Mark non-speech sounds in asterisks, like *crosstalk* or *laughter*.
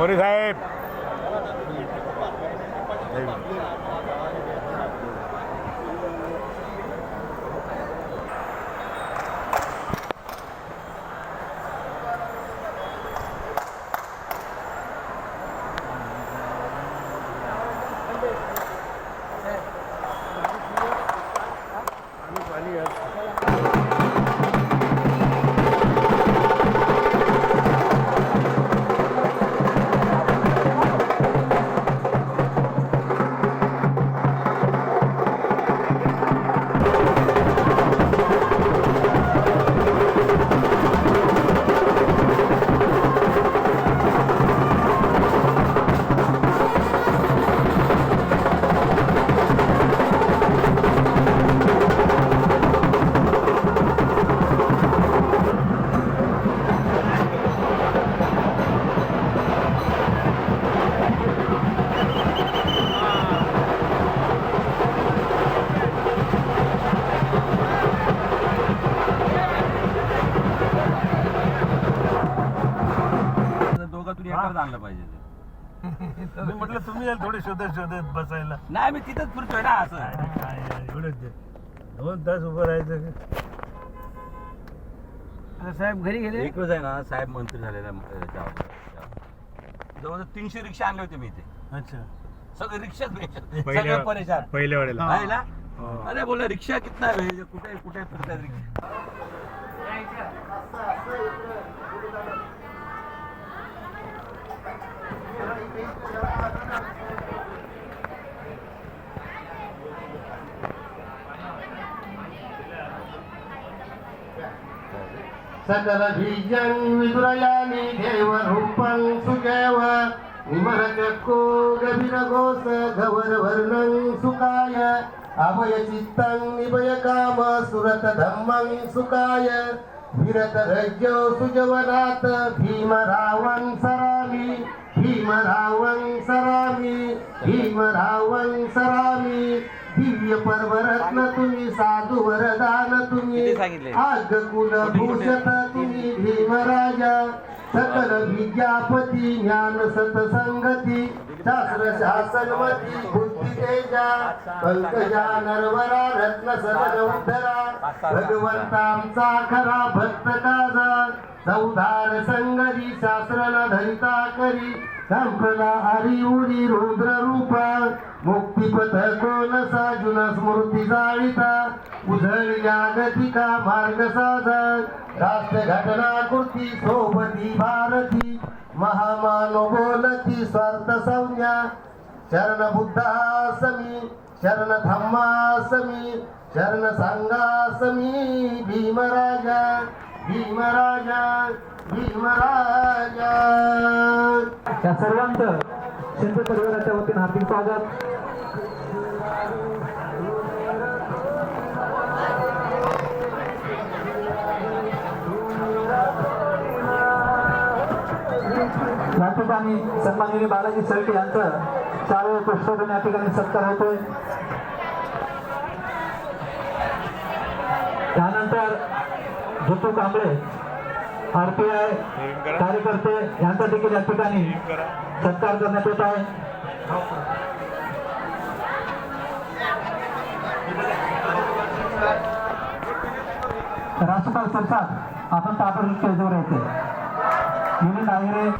मोरे साहेब. दोघातून एकाच आणलं पाहिजे ते. *laughs* मी म्हटलं तुम्ही याल थोडे शोधत शोधत बसायला. नाही मी तिथंच फिरतोय ना असं. काय यार, एवढं ते. दोन तास उभं राहायचं. का? आता साहेब घरी गेले? एकच आहे ना साहेब मंत्री झालेला जवळ तीनशे रिक्षा आणले होते मी इथे. अच्छा. सगळे रिक्षाच सगळे पहिल्या परेशान. पहिल्या वेळेला आहे ना? हो. अरे बोला रिक्षा कितना आहे? कुठे कुठे फिरतात रिक्षा? ಸಕಲ ಬೀಜಂ ವಿದುರಯಾನಿ ದೇವ ರೂಪಂ ಸುಜೇವ ನಿಮರಕೋ ಗವಿರ ಗೋಸ ಗವರ ವರ್ಣಂ ಸುಖಾಯ ಅಭಯ ಚಿತ್ತಂ ನಿಭಯ ಕಾಮ ಸುರತ ಧಮ್ಮಂ ಸುಖಾಯ ವಿರತ ರಜ್ಯೋ ಸುಜವನಾಥ ಭೀಮ ರಾವಂ ಸರಾಮಿ ಭೀಮ ರಾವಂ ಸರಾಮಿ ಭೀಮ ರಾವಂ ಸರಾಮಿ दिव्य पर्वरत्न तुम्ही साधू वरदान तुम्ही. कुल भूषत तुम्ही भीमराजा. सकल विद्यापती ज्ञान सतसंगती शास्त्र शासनमती बुद्धी तेजा पंकजा नरवरा रत्न सदन उद्धरा भगवंतांचा खरा भक्त काजा चौधार संगरी शास्त्र न धरिता करी संपला हरी उरी रुद्र रूपा मुक्तिपथ कोण साजुन स्मृती जाळीता उधळल्या गतिका मार्ग साधक राष्ट्र घटना कृती सोबती भारती महामानो बोलती स्वार्थ संज्ञा शरण बुद्धासमी शरण धम्मासमी शरण संघासमी भीमराजा भीमराजा भीमराजा। या सर्वांचं शिंदे परिवाराच्या वतीने हार्दिक स्वागत. या ठिकाणी सन्माननीय बालाजी सळके यांचं शालेय पुस्तकाने या ठिकाणी सत्कार होतोय. त्यानंतर जितू कांबळे आरपीआय कार्यकर्ते यांचा देखील या ठिकाणी सत्कार करण्यात येत आहे. राष्ट्रपाल संसद आपण तातडीने स्टेजवर येते. युनिट आहिरे